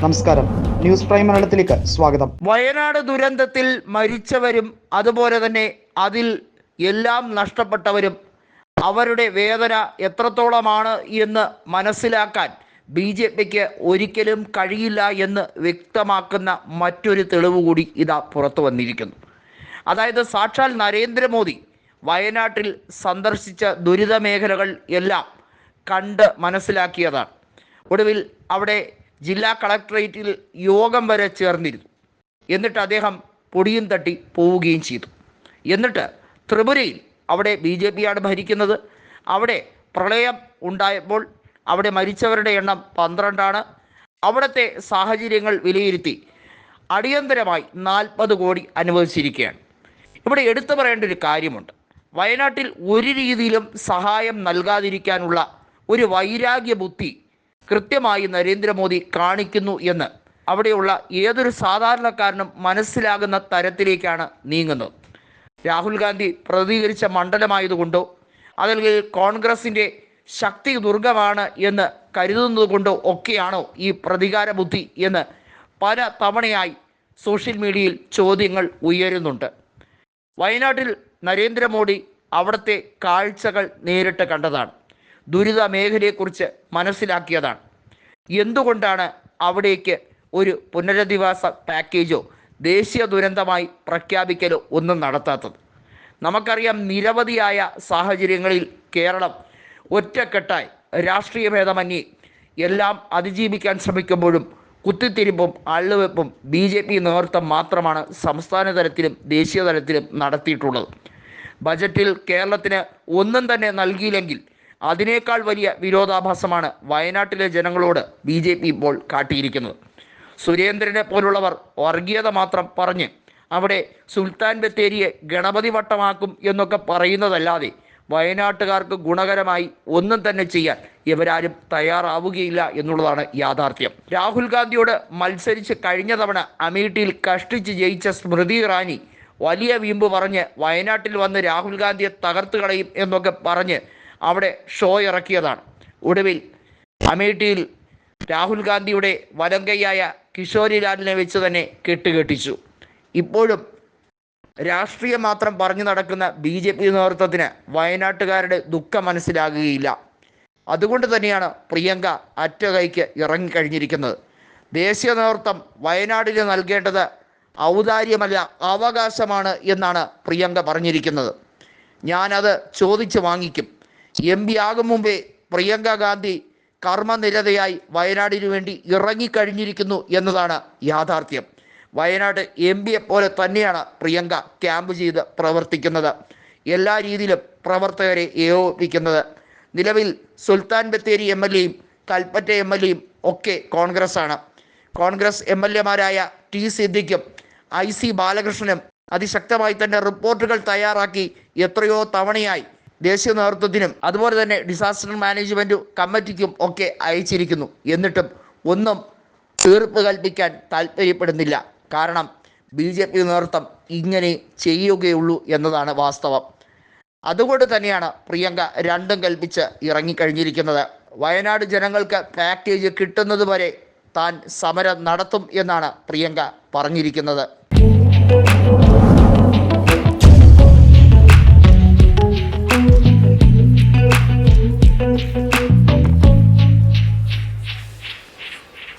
നമസ്കാരം. News prime മലയാളത്തിലേക്ക് സ്വാഗതം. വയനാട് ദുരന്തത്തിൽ മരിച്ചവരും അതുപോലെ തന്നെ അതിൽ എല്ലാം നഷ്ടപ്പെട്ടവരും അവരുടെ വേദന എത്രത്തോളമാണ് എന്ന് മനസ്സിലാക്കാൻ ബി ജെ പിക്ക് ഒരിക്കലും കഴിയില്ല എന്ന് വ്യക്തമാക്കുന്ന മറ്റൊരു തെളിവ് കൂടി ഇതാ പുറത്തു വന്നിരിക്കുന്നു. അതായത് സാക്ഷാൽ നരേന്ദ്രമോദി വയനാട്ടിൽ സന്ദർശിച്ച ദുരിത മേഖലകൾ എല്ലാം കണ്ട് മനസ്സിലാക്കിയതാണ്. ഒടുവിൽ അവിടെ ജില്ലാ കളക്ടറേറ്റിൽ യോഗം വരെ ചേർന്നിരുന്നു. എന്നിട്ട് അദ്ദേഹം പൊടിയും തട്ടി പോവുകയും ചെയ്തു. എന്നിട്ട് ത്രിപുരയിൽ അവിടെ ബി ജെ പിയാണ് ഭരിക്കുന്നത്. അവിടെ പ്രളയം ഉണ്ടായപ്പോൾ അവിടെ മരിച്ചവരുടെ എണ്ണം പന്ത്രണ്ടാണ്. അവിടുത്തെ സാഹചര്യങ്ങൾ വിലയിരുത്തി അടിയന്തരമായി നാൽപ്പത് കോടി അനുവദിച്ചിരിക്കുകയാണ്. ഇവിടെ എടുത്തു പറയേണ്ട ഒരു കാര്യമുണ്ട്. വയനാട്ടിൽ ഒരു രീതിയിലും സഹായം നൽകാതിരിക്കാനുള്ള ഒരു വൈരാഗ്യ ബുദ്ധി കൃത്യമായി നരേന്ദ്രമോദി കാണിക്കുന്നു എന്ന്. അവിടെയുള്ള ഏതൊരു സാധാരണക്കാരനും മനസ്സിലാകുന്ന തരത്തിലേക്കാണ് നീങ്ങുന്നത്. രാഹുൽ ഗാന്ധി പ്രതികരിച്ച മണ്ഡലമായതുകൊണ്ടോ അതല്ലെങ്കിൽ കോൺഗ്രസിന്റെ ശക്തി ദുർഗമാണ് എന്ന് കരുതുന്നത് കൊണ്ടോ ഒക്കെയാണോ ഈ പ്രതികാര ബുദ്ധി എന്ന് പല തവണയായി സോഷ്യൽ മീഡിയയിൽ ചോദ്യങ്ങൾ ഉയരുന്നുണ്ട്. വയനാട്ടിൽ നരേന്ദ്രമോദി അവിടുത്തെ കാഴ്ചകൾ നേരിട്ട് കണ്ടതാണ്. ദുരിത മേഖലയെക്കുറിച്ച് മനസ്സിലാക്കിയതാണ്. എന്തുകൊണ്ടാണ് അവിടേക്ക് ഒരു പുനരധിവാസ പാക്കേജോ ദേശീയ ദുരന്തമായി പ്രഖ്യാപിക്കലോ ഒന്നും നടത്താത്തത്? നമുക്കറിയാം നിരവധിയായ സാഹചര്യങ്ങളിൽ കേരളം ഒറ്റക്കെട്ടായി രാഷ്ട്രീയ ഭേദമന്യേ എല്ലാം അതിജീവിക്കാൻ ശ്രമിക്കുമ്പോഴും കുത്തിത്തിരിപ്പും അള്ളുവെപ്പും ബി ജെ പി നേതൃത്വം മാത്രമാണ് സംസ്ഥാന തലത്തിലും ദേശീയ തലത്തിലും നടത്തിയിട്ടുള്ളത്. ബജറ്റിൽ കേരളത്തിന് ഒന്നും തന്നെ നൽകിയില്ലെങ്കിൽ അതിനേക്കാൾ വലിയ വിരോധാഭാസമാണ് വയനാട്ടിലെ ജനങ്ങളോട് ബി ജെ പി ഇപ്പോൾ കാട്ടിയിരിക്കുന്നത്. സുരേന്ദ്രനെ പോലുള്ളവർ വർഗീയത മാത്രം പറഞ്ഞ് അവിടെ സുൽത്താൻ ബത്തേരിയെ ഗണപതി വട്ടമാക്കും എന്നൊക്കെ പറയുന്നതല്ലാതെ വയനാട്ടുകാർക്ക് ഗുണകരമായി ഒന്നും തന്നെ ചെയ്യാൻ ഇവരാരും തയ്യാറാവുകയില്ല എന്നുള്ളതാണ് യാഥാർത്ഥ്യം. രാഹുൽ ഗാന്ധിയോട് മത്സരിച്ച് കഴിഞ്ഞ തവണ അമേഠിയിൽ കഷ്ടിച്ച് ജയിച്ച സ്മൃതി ഇറാനി വലിയ വീമ്പ് പറഞ്ഞ് വയനാട്ടിൽ വന്ന് രാഹുൽ ഗാന്ധിയെ തകർത്ത് കളയും എന്നൊക്കെ പറഞ്ഞ് അവിടെ ഷോ ഇറക്കിയതാണ്. ഒടുവിൽ അമേഠിയിൽ രാഹുൽ ഗാന്ധിയുടെ വലങ്കയ്യായ കിഷോരിലാലിനെ വെച്ച് തന്നെ കെട്ടുകെട്ടിച്ചു. ഇപ്പോഴും രാഷ്ട്രീയം മാത്രം പറഞ്ഞു നടക്കുന്ന ബി ജെ പി നേതൃത്വത്തിന് വയനാട്ടുകാരുടെ ദുഃഖം മനസ്സിലാകുകയില്ല. അതുകൊണ്ട് തന്നെയാണ് പ്രിയങ്ക അറ്റകൈക്ക് ഇറങ്ങിക്കഴിഞ്ഞിരിക്കുന്നത്. ദേശീയ നേതൃത്വം വയനാടിന് നൽകേണ്ടത് ഔദാര്യമല്ല അവകാശമാണ് എന്നാണ് പ്രിയങ്ക പറഞ്ഞിരിക്കുന്നത്. ഞാനത് ചോദിച്ചു വാങ്ങിക്കും. എം പി ആകും മുമ്പേ പ്രിയങ്ക ഗാന്ധി കർമ്മനിരതയായി വയനാടിനു വേണ്ടി ഇറങ്ങിക്കഴിഞ്ഞിരിക്കുന്നു എന്നതാണ് യാഥാർത്ഥ്യം. വയനാട് എം പിയെ പോലെ തന്നെയാണ് പ്രിയങ്ക ക്യാമ്പ് ചെയ്ത് പ്രവർത്തിക്കുന്നത്. എല്ലാ രീതിയിലും പ്രവർത്തകരെ ഏകോപിക്കുന്നത് നിലവിൽ സുൽത്താൻ ബത്തേരി എം എൽ എയും കൽപ്പറ്റ എം എൽ എയും ഒക്കെ കോൺഗ്രസ് ആണ് കോൺഗ്രസ് എം എൽ എമാരായ ടി സിദ്ദിഖും ഐ സി ബാലകൃഷ്ണനും അതിശക്തമായി തന്നെ റിപ്പോർട്ടുകൾ തയ്യാറാക്കി എത്രയോ തവണയായി ദേശീയ നേതൃത്വത്തിനും അതുപോലെ തന്നെ ഡിസാസ്റ്റർ മാനേജ്മെന്റ് കമ്മിറ്റിക്കും ഒക്കെ അയച്ചിരിക്കുന്നു. എന്നിട്ടും ഒന്നും തീർപ്പ് കൽപ്പിക്കാൻ താല്പര്യപ്പെടുന്നില്ല. കാരണം ബി ജെ പി നേതൃത്വം ഇങ്ങനെ ചെയ്യുകയുള്ളൂ എന്നതാണ് വാസ്തവം. അതുകൊണ്ട് തന്നെയാണ് പ്രിയങ്ക രണ്ടും കൽപ്പിച്ച് ഇറങ്ങിക്കഴിഞ്ഞിരിക്കുന്നത്. വയനാട് ജനങ്ങൾക്ക് പാക്കേജ് കിട്ടുന്നത് വരെ താൻ സമരം നടത്തും എന്നാണ് പ്രിയങ്ക പറഞ്ഞിരിക്കുന്നത്.